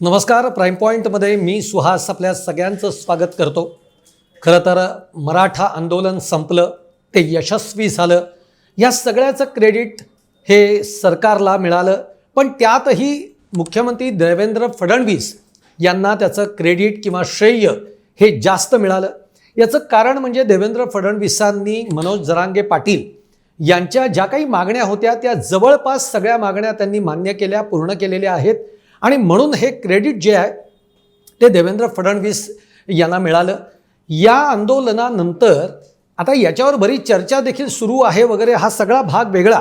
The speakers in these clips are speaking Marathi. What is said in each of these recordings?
नमस्कार प्राईम पॉईंटमध्ये मी सुहास आपल्या सगळ्यांचं स्वागत करतो. खरं तर मराठा आंदोलन संपलं ते यशस्वी झालं. या सगळ्याचं क्रेडिट हे सरकारला मिळालं पण त्यातही मुख्यमंत्री देवेंद्र फडणवीस यांना त्याचं क्रेडिट किंवा श्रेय हे जास्त मिळालं. याचं कारण म्हणजे देवेंद्र फडणवीसांनी मनोज जरांगे पाटील यांच्या ज्या काही मागण्या होत्या त्या जवळपास सगळ्या मागण्या त्यांनी मान्य केल्या पूर्ण केलेल्या आहेत. आणि म्हणून हे क्रेडिट जे आहे ते देवेंद्र फडणवीस यांना मिळालं. या आंदोलनानंतर आता याच्यावर बरीच चर्चा देखील सुरू आहे वगैरे हा सगळा भाग वेगळा.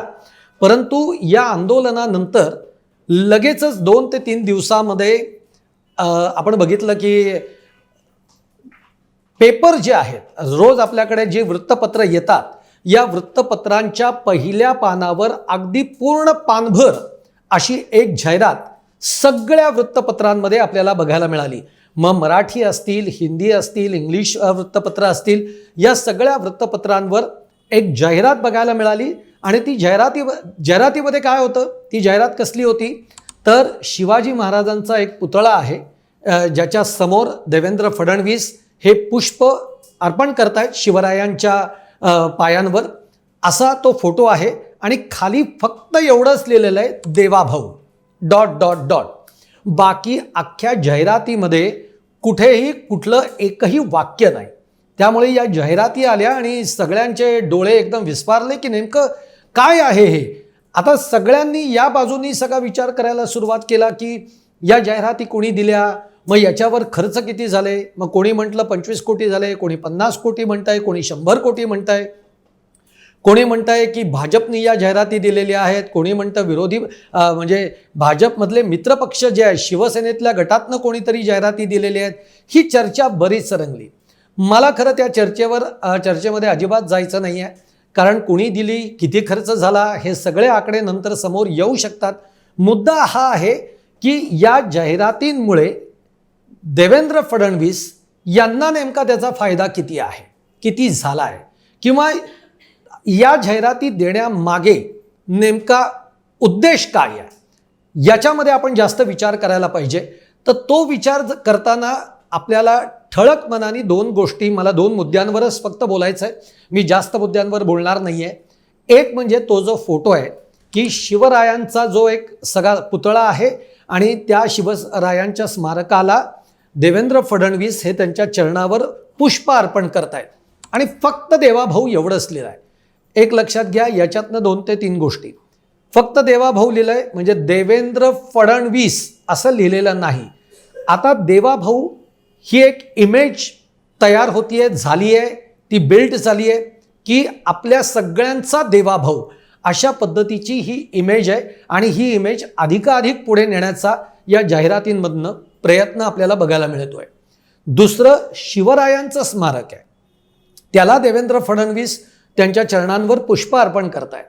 परंतु या आंदोलनानंतर लगेचच दोन ते तीन दिवसामध्ये आपण बघितलं की पेपर जे आहेत रोज आपल्याकडे जे वृत्तपत्र येतात या वृत्तपत्रांच्या पहिल्या पानावर अगदी पूर्ण पानभर अशी एक जाहिरात सगळ्या वृत्तपत्रांमध्ये आपल्याला बघायला मिळाली. मग मराठी असतील हिंदी असतील इंग्लिश वृत्तपत्र असतील या सगळ्या वृत्तपत्रांवर एक जाहिरात बघायला मिळाली. आणि ती जाहिराती जाहिरातीमध्ये काय होतं? ती जाहिरात कसली होती? तर शिवाजी महाराजांचा एक पुतळा आहे ज्याच्या समोर देवेंद्र फडणवीस हे पुष्प अर्पण करतायत शिवरायांच्या पायांवर. असा तो फोटो आहे आणि खाली फक्त एवढंच लिहिलेलं आहे देवाभाऊ. Dot dot dot. बाकी अख्ख्या जाहिरातीमध्ये कुठेही कुठलं एकही वाक्य नाही. त्यामुळे या जाहिराती आल्या आणि सगळ्यांचे डोळे एकदम विस्पारले की नेमकं काय आहे हे? आता सगळ्यांनी या बाजूनी सगळा विचार करायला सुरुवात केला की या जाहिराती कोणी दिल्या? मग याच्यावर खर्च किती झाले? मग कोणी म्हटलं पंचवीस कोटी झाले कोणी पन्नास कोटी म्हणताय कोणी शंभर कोटी म्हणताय. कोणी म्हणताय की भाजपनी या जाहिराती दिलेल्या आहेत कोणी म्हणतं विरोधी म्हणजे भाजपमधले मित्रपक्ष जे आहे शिवसेनेतल्या गटातनं कोणीतरी जाहिराती दिलेल्या आहेत ही चर्चा बरीच सरंगली मला खरं त्या चर्चेवर चर्चेमध्ये अजिबात जायचं नाही आहे कारण कुणी दिली किती खर्च झाला हे सगळे आकडे नंतर समोर येऊ शकतात. मुद्दा हा आहे की या जाहिरातींमुळे देवेंद्र फडणवीस यांना नेमका त्याचा फायदा किती आहे किती झाला आहे किंवा या जाहिराती देण्यामागे नेमका उद्देश काय आहे? याच्यामध्ये आपण जास्त विचार करायला पाहिजे. तर तो विचार ज- करताना आपल्याला ठळक मनाने दोन गोष्टी मला दोन मुद्द्यांवरच फक्त बोलायचं आहे मी जास्त मुद्द्यांवर बोलणार नाही आहे एक म्हणजे तो जो फोटो आहे की शिवरायांचा जो एक सगळा पुतळा आहे आणि त्या शिवरायांच्या स्मारकाला देवेंद्र फडणवीस हे त्यांच्या चरणावर पुष्प अर्पण करतायत. आणि फक्त देवाभाऊ एवढंच लिहिलं आहे एक लक्षात घ्या याच्यातनं दोन ते तीन गोष्टी. फक्त देवाभाऊ लिहिलंय म्हणजे देवेंद्र फडणवीस असं लिहिलेलं नाही. आता देवाभाऊ ही एक इमेज तयार होतीये झाली आहे ती बिल्ड झाली आहे की आपल्या सगळ्यांचा देवाभाऊ अशा पद्धतीची ही इमेज आहे आणि ही इमेज अधिकाधिक पुढे नेण्याचा या जाहिरातींमधनं प्रयत्न आपल्याला बघायला मिळतो आहे दुसरं शिवरायांचं स्मारक आहे. त्याला देवेंद्र फडणवीस त्यांच्या चरणांवर पुष्प अर्पण करतायत.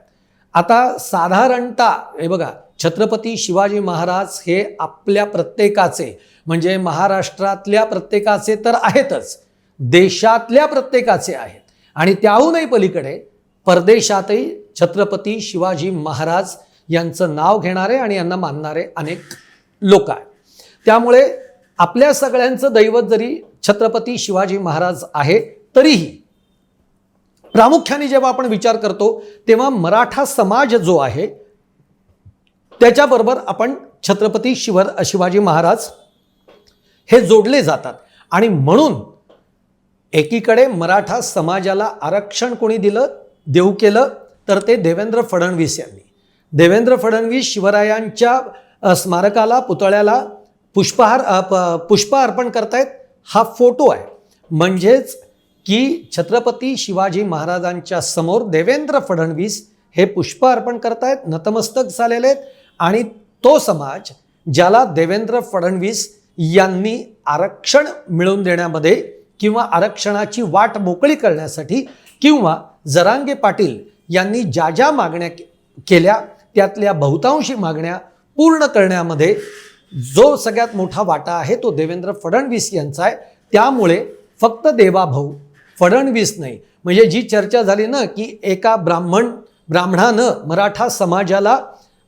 आता साधारणतः हे बघा छत्रपती शिवाजी महाराज हे आपल्या प्रत्येकाचे म्हणजे महाराष्ट्रातल्या प्रत्येकाचे तर आहेतच देशातल्या प्रत्येकाचे आहेत. आणि त्याहूनही पलीकडे परदेशातही छत्रपती शिवाजी महाराज यांचं नाव घेणारे आणि यांना मानणारे अनेक लोक आहेत. त्यामुळे आपल्या सगळ्यांचं दैवत जरी छत्रपती शिवाजी महाराज आहे तरीही प्रामुख्याने जेव्हा आपण विचार करतो तेव्हा मराठा समाज जो आहे त्याच्याबरोबर आपण छत्रपती शिवर शिवाजी महाराज हे जोडले जातात. आणि म्हणून एकीकडे मराठा समाजाला आरक्षण कोणी दिलं देऊ केलं तर ते देवेंद्र फडणवीस यांनी. देवेंद्र फडणवीस शिवरायांच्या स्मारकाला पुतळ्याला पुष्पहार प- पुष्प अर्पण करतायत हा फोटो आहे. म्हणजेच की छत्रपती शिवाजी महाराजांच्या समोर देवेंद्र फडणवीस हे पुष्प अर्पण करतायत नतमस्तक झालेले आहेत आणि तो समाज ज्याला देवेंद्र फडणवीस यांनी आरक्षण मिळवून देण्यामध्ये किंवा आरक्षणाची वाट मोकळी करण्यासाठी किंवा जरांगे पाटील यांनी ज्या ज्या मागण्या केल्या त्यातल्या बहुतांशी मागण्या पूर्ण करण्यामध्ये जो सगळ्यात मोठा वाटा आहे तो देवेंद्र फडणवीस यांचा आहे. त्यामुळे फक्त देवाभाऊ फडणवीस नाही. म्हणजे जी चर्चा झाली ना की एका ब्राह्मण ब्राह्मणानं मराठा समाजाला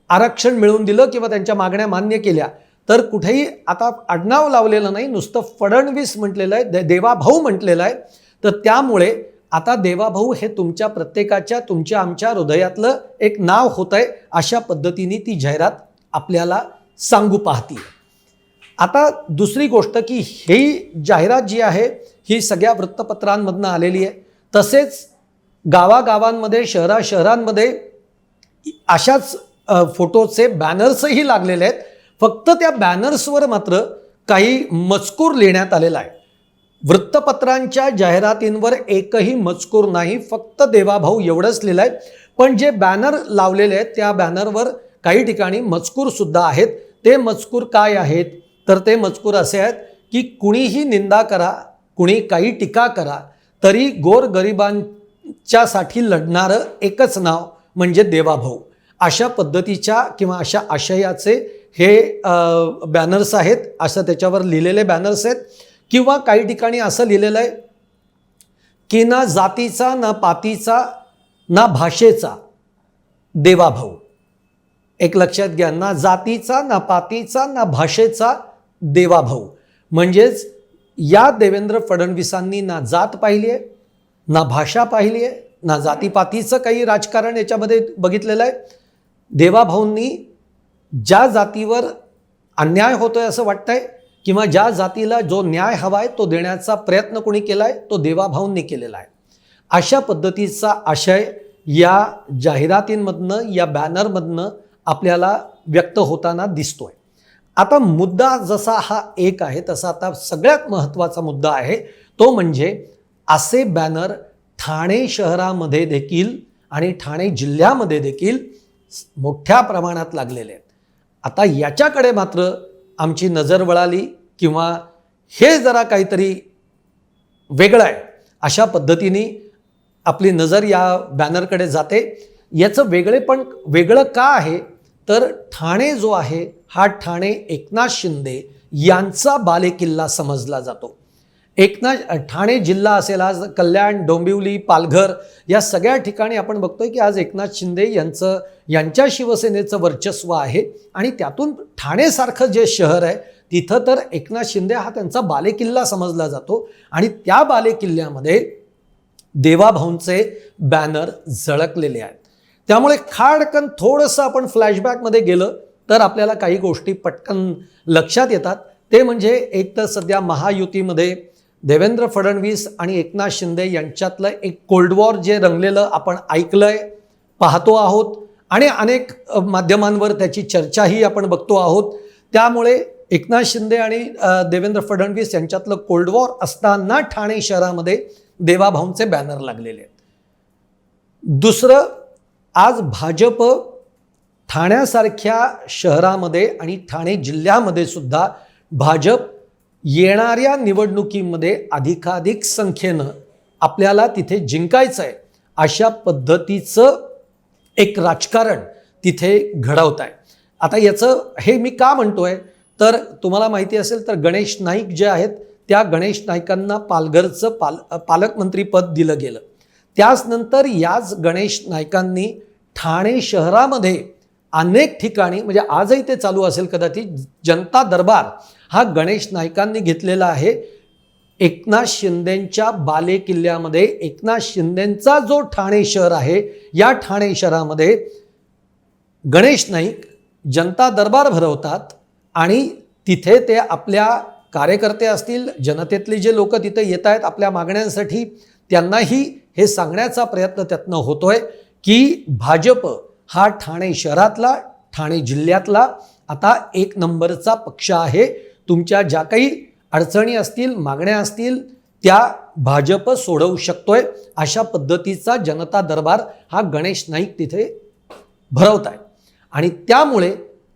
आरक्षण मिळवून दिलं किंवा त्यांच्या मागण्या मान्य केल्या तर कुठेही आता आडनाव लावलेलं नाही नुसतं फडणवीस म्हटलेलं आहे दे- देवाभाऊ म्हटलेलं आहे. तर त्यामुळे आता देवाभाऊ हे तुमच्या प्रत्येकाच्या तुमच्या आमच्या हृदयातलं एक नाव होत आहे अशा पद्धतीने ती जाहिरात आपल्याला सांगू पाहती आता दुसरी गोष्ट की ही जाहिरात जी आहे ही सगळ्या वृत्तपत्रांमधनं आलेली आहे. तसेच गावागावांमध्ये शहरा शहरांमध्ये अशाच फोटोचे बॅनर्सही लागलेले आहेत. फक्त त्या बॅनर्सवर मात्र काही मजकूर लिहिण्यात आलेला आहे. वृत्तपत्रांच्या जाहिरातींवर एकही मजकूर नाही फक्त देवाभाऊ एवढंच लिहिलं आहे पण जे बॅनर लावलेले आहेत त्या बॅनरवर काही ठिकाणी मजकूरसुद्धा आहेत. ते मजकूर काय आहेत? तर ते मजकूर असे आहेत की कुणीही निंदा करा कुणी काही टीका करा तरी गोरगरिबांच्यासाठी लढणारं एकच नाव म्हणजे देवाभाऊ. अशा पद्धतीच्या किंवा अशा आशयाचे हे बॅनर्स आहेत. असं त्याच्यावर लिहिलेले बॅनर्स आहेत. किंवा काही ठिकाणी असं लिहिलेलं आहे की ना जातीचा ना पातीचा ना भाषेचा देवाभाऊ. एक लक्षात घ्या ना जातीचा ना पातीचा ना भाषेचा देवाभाऊ. म्हणजेच या देवेंद्र फडणवीसांनी ना जात पाहिली आहे ना भाषा पाहिली आहे ना जातीपातीचं काही राजकारण याच्यामध्ये बघितलेलं आहे. देवाभाऊंनी ज्या जातीवर अन्याय होतोय असं वाटतंय किंवा ज्या जातीला जो न्याय हवा आहे तो देण्याचा प्रयत्न कोणी केला आहे तो देवाभाऊंनी केलेला आहे. अशा पद्धतीचा आशय या जाहिरातींमधनं या बॅनरमधनं आपल्याला व्यक्त होताना दिसतोय. आता मुद्दा जसा हा एक आहे तसा आता सगळ्यात महत्त्वाचा मुद्दा आहे. तो म्हणजे असे बॅनर ठाणे शहरामध्ये देखील आणि ठाणे जिल्ह्यामध्ये देखील मोठ्या प्रमाणात लागलेले आहेत. आता याच्याकडे मात्र आमची नजर वळाली किंवा हे जरा काहीतरी वेगळं आहे. अशा पद्धतीने आपली नजर या बॅनरकडे जाते. याचं वेगळेपण वेगळं का आहे? तर ठाणे जो आहे हा ठाणे एकनाथ शिंदे यांचा बालेकिल्ला समजला जातो. एकनाथ ठाणे जिल्हा असेल आज कल्याण डोंबिवली पालघर या सगळ्या ठिकाणी आपण बघतोय की आज एकनाथ शिंदे यांचं यांच्या शिवसेनेचं वर्चस्व आहे आणि त्यातून ठाणेसारखं जे शहर आहे तिथं तर एकनाथ शिंदे हा त्यांचा बालेकिल्ला समजला जातो आणि त्या बालेकिल्ल्यामध्ये देवाभाऊंचे बॅनर झळकलेले आहेत. त्यामुळे खाडकन थोडंसं आपण फ्लॅशबॅकमध्ये गेलं तर आपल्याला काही गोष्टी पटकन लक्षात येतात. ते म्हणजे एक तर सध्या महायुतीमध्ये देवेंद्र फडणवीस आणि एकनाथ शिंदे यांच्यातलं एक कोल्ड वॉर जे रंगलेलं आपण ऐकलंय पाहतो आहोत. आणि अनेक माध्यमांवर त्याची चर्चाही आपण बघतो आहोत. त्यामुळे एकनाथ शिंदे आणि देवेंद्र फडणवीस यांच्यातलं कोल्ड वॉर असताना ठाणे शहरामध्ये देवाभाऊंचे बॅनर लागलेले आहेत. दुसरं आज भाजप ठाण्यासारख्या शहरामध्ये आणि ठाणे जिल्ह्यामध्ये सुद्धा भाजप येणाऱ्या निवडणुकीमध्ये अधिकाधिक संख्येनं आपल्याला तिथे जिंकायचं आहे. अशा पद्धतीचं एक राजकारण तिथे घडवत आहे. आता याचं हे मी का म्हणतो आहे तर तुम्हाला माहिती असेल तर गणेश नाईक जे आहेत त्या गणेश नाईकांना पालघरचं पाल पालकमंत्रीपद दिलं गेलं. त्याचनंतर याच गणेश नायकांनी ठाणे शहरामध्ये अनेक ठिकाणी म्हणजे आजही ते चालू असेल कदाचित जनता दरबार हा गणेश नाईकांनी घेतलेला आहे. एकनाथ शिंदेंच्या बाले किल्ल्यामध्ये एकनाथ शिंदेंचा जो ठाणे शहर आहे या ठाणे शहरामध्ये गणेश नाईक जनता दरबार भरवतात आणि तिथे ते आपल्या कार्यकर्ते असतील जनतेतले जे लोक तिथे येत आहेत आपल्या मागण्यांसाठी त्यांनाही हे सांगण्याचा प्रयत्न त्यातनं होतोय की भाजप हा ठाणे शहरातला ठाणे जिल्ह्यातला आता एक नंबरचा पक्ष आहे. तुमच्या ज्या काही अडचणी असतील मागण्या असतील त्या भाजप सोडवू शकतोय. अशा पद्धतीचा जनता दरबार हा गणेश नाईक तिथे भरवत आहे आणि त्यामुळे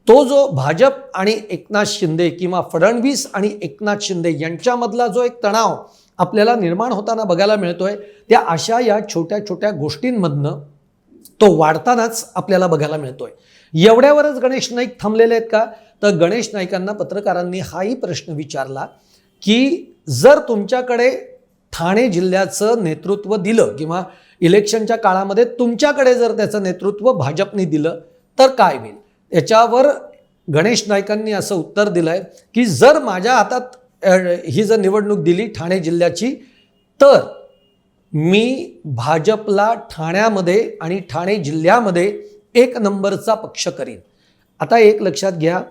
तो जो भाजप आणि एकनाथ शिंदे किंवा फडणवीस आणि एकनाथ शिंदे यांच्यामधला जो एक तणाव आपल्याला निर्माण होताना बघायला मिळतोय त्या अशा या छोट्या छोट्या गोष्टींमधनं तो वाढतानाच आपल्याला बघायला मिळतोय. एवढ्यावरच गणेश नाईक थांबलेले आहेत का? तर गणेश नाईकांना पत्रकारांनी हाही प्रश्न विचारला की जर तुमच्याकडे ठाणे जिल्ह्याचं नेतृत्व दिलं किंवा इलेक्शनच्या काळामध्ये तुमच्याकडे जर त्याचं नेतृत्व भाजपने दिलं तर काय होईल? याच्यावर गणेश नाईकांनी असं उत्तर दिलं आहे की जर माझ्या हातात ही जर निवडणूक दिली ठाणे जिल्ह्याची तर मी भाजपला ठाण्यामध्ये आणि ठाणे जिल्ह्यामध्ये एक नंबरचा पक्ष करीन. आता एक लक्षात घ्या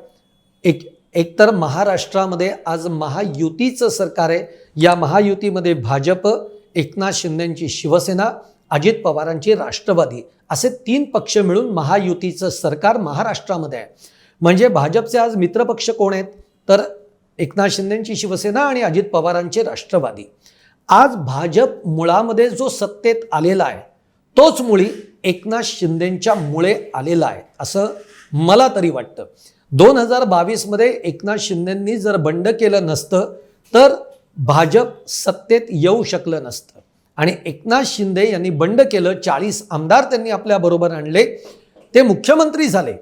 एक एकतर महाराष्ट्रामध्ये आज महायुतीचं सरकार आहे. या महायुतीमध्ये भाजप एकनाथ शिंदेंची शिवसेना अजित पवारांची राष्ट्रवादी असे तीन पक्ष मिळून महायुतीचं सरकार महाराष्ट्रामध्ये आहे. म्हणजे भाजपचे आज मित्रपक्ष कोण आहेत? तर एकनाथ शिंदेंची शिवसेना आणि अजित पवारांचे राष्ट्रवादी. आज भाजप मुळामध्ये जो सत्तेत आलेला आहे तोच मुळी एकनाथ शिंदेंच्या मुळे आलेला आहे असं मला तरी वाटतं. दोन हजार बावीसमध्ये एकनाथ शिंदेंनी जर बंड केलं नसतं तर भाजप सत्तेत येऊ शकलं नसतं. आणि एकनाथ शिंदे यांनी बंड केलं चाळीस आमदार त्यांनी आपल्याबरोबर आणले ते मुख्यमंत्री झाले.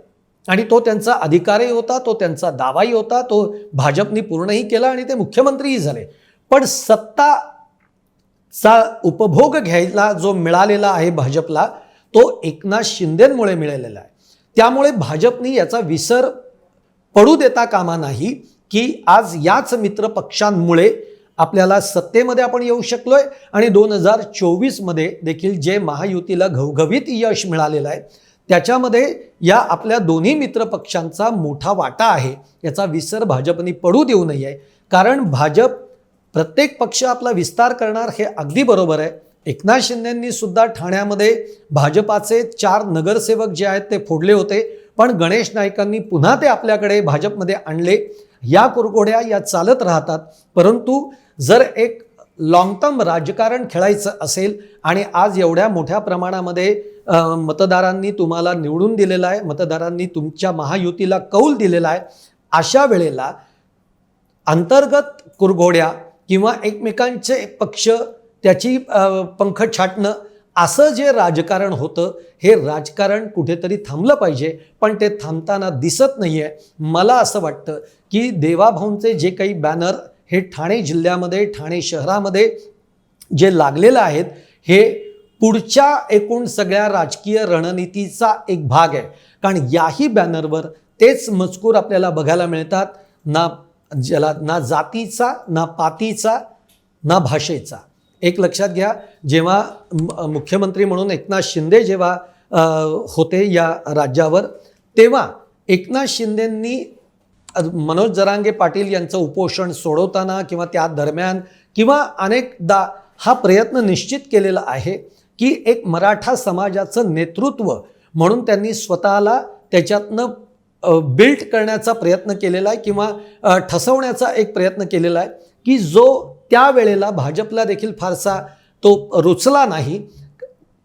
आणि तो त्यांचा अधिकारही होता तो त्यांचा दावाही होता तो भाजपनी पूर्णही केला आणि ते मुख्यमंत्रीही झाले. पण सत्ता चा उपभोग घ्यायला जो मिळालेला आहे भाजपला तो एकनाथ शिंदेमुळे मिळालेला आहे. त्यामुळे भाजपनी याचा विसर पडू देता कामा नाही की आज याच मित्र पक्षांमुळे आपल्याला सत्तेमध्ये आपण येऊ शकलोय. आणि दोन हजार चोवीसमध्ये देखील जे महायुतीला घवघवीत यश मिळालेलं आहे त्याच्यामध्ये या आपल्या दोन्ही मित्र पक्षांचा मोठा वाटा आहे. याचा विसर भाजपनी पडू देऊ नये. कारण भाजप प्रत्येक पक्ष आपला विस्तार करणार हे अगदी बरोबर आहे. एकनाथ शिंदेंनी सुद्धा ठाण्यामध्ये भाजपाचे चार नगरसेवक जे आहेत ते फोडले होते. पण गणेश नाईकांनी पुन्हा ते आपल्याकडे भाजपमध्ये आणले. या कुरघोड्या या चालत राहतात. परंतु जर एक लॉंगटर्म राजकारण खेळायचं असेल आणि आज एवढ्या मोठ्या प्रमाणामध्ये मतदारांनी तुम्हाला निवडून दिलेलं आहे मतदारांनी तुमच्या महायुतीला कौल दिलेला आहे अशा वेळेला अंतर्गत कुरघोड्या किंवा एकमेकांचे पक्ष त्याची पंख छाटणं असं जे राजकारण होतं हे राजकारण कुठेतरी थांबलं पाहिजे पण ते थांबताना दिसत नाही आहे मला असं वाटतं की देवाभाऊंचे जे काही बॅनर हे ठाणे जिल्ह्यामध्ये ठाणे शहरामध्ये जे लागलेलं आहेत हे पुढच्या एकूण सगळ्या राजकीय रणनीतीचा एक भाग आहे. कारण याही बॅनरवर तेच मजकूर आपल्याला बघायला मिळतात ना ज्याला ना जातीचा ना पातीचा ना भाषेचा. एक लक्षात घ्या जेव्हा मुख्यमंत्री म्हणून एकनाथ शिंदे जेव्हा होते या राज्यावर तेव्हा एकनाथ शिंदेंनी मनोज जरांगे पाटील यांचं उपोषण सोडवताना किंवा त्या दरम्यान किंवा अनेकदा हा प्रयत्न निश्चित केलेला आहे की एक मराठा समाजाचं नेतृत्व म्हणून त्यांनी स्वतःला त्याच्यातनं बिल्ड करण्याचा प्रयत्न केलेला आहे किंवा ठसवण्याचा एक प्रयत्न केलेला आहे की जो त्यावेळेला भाजपला देखील फारसा तो रुचला नाही.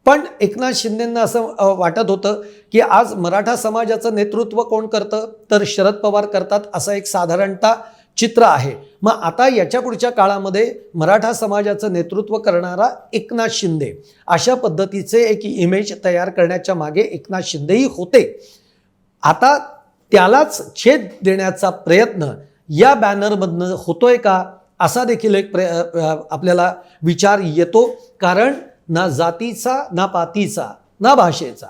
पण एकनाथ शिंदेंना असं वाटत होतं की आज मराठा समाजाचं नेतृत्व कोण करतं? तर शरद पवार करतात असं एक साधारणतः चित्र आहे. मग आता याच्या पुढच्या काळामध्ये मराठा समाजाचं नेतृत्व करणारा एकनाथ शिंदे अशा पद्धतीचे एक इमेज तयार करण्याच्या मागे एकनाथ शिंदेही होते. आता त्यालाच छेद देण्याचा प्रयत्न या बॅनरमधनं होतोय का? असा देखील एक प्र आपल्याला विचार येतो. कारण ना जातीचा ना पातीचा ना भाषेचा.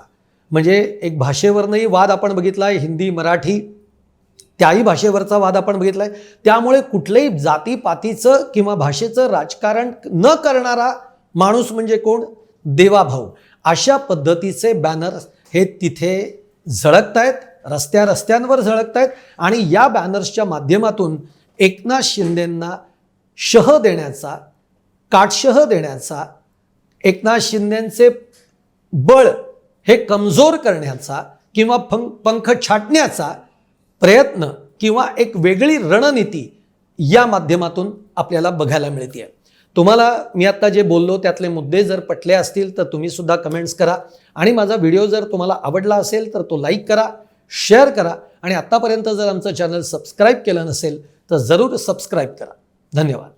म्हणजे एक भाषेवरनंही वाद आपण बघितला आहे हिंदी मराठी त्याही भाषेवरचा वाद आपण बघितला आहे त्यामुळे कुठलंही जातीपातीचं किंवा भाषेचं राजकारण न करणारा माणूस म्हणजे कोण? देवाभाऊ. अशा पद्धतीचे बॅनर हे तिथे झळकत आहेत रस्त्या रस्त्यांवर झळकत आहेत आणि या बॅनर्सच्या माध्यमातून एकनाथ शिंदेंना शह देण्याचा काटशह देण्याचा एकनाथ शिंदेचे बळ हे कमजोर करण्याचा किंवा फं पंख छाटण्याचा प्रयत्न किंवा एक वेगळी रणनीती या माध्यमातून आपल्याला बघायला मिळते तुम्हाला मी आत्ता जे बोललो त्यातले मुद्दे जर पटले असतील तर तुम्ही सुद्धा कमेंट्स करा. आणि माझा व्हिडिओ जर तुम्हाला आवडला असेल तर तो लाईक करा शेअर करा. आणि आत्तापर्यंत जर आमचं चॅनल सबस्क्राईब केलं नसेल तर जरूर सबस्क्राईब करा. धन्यवाद.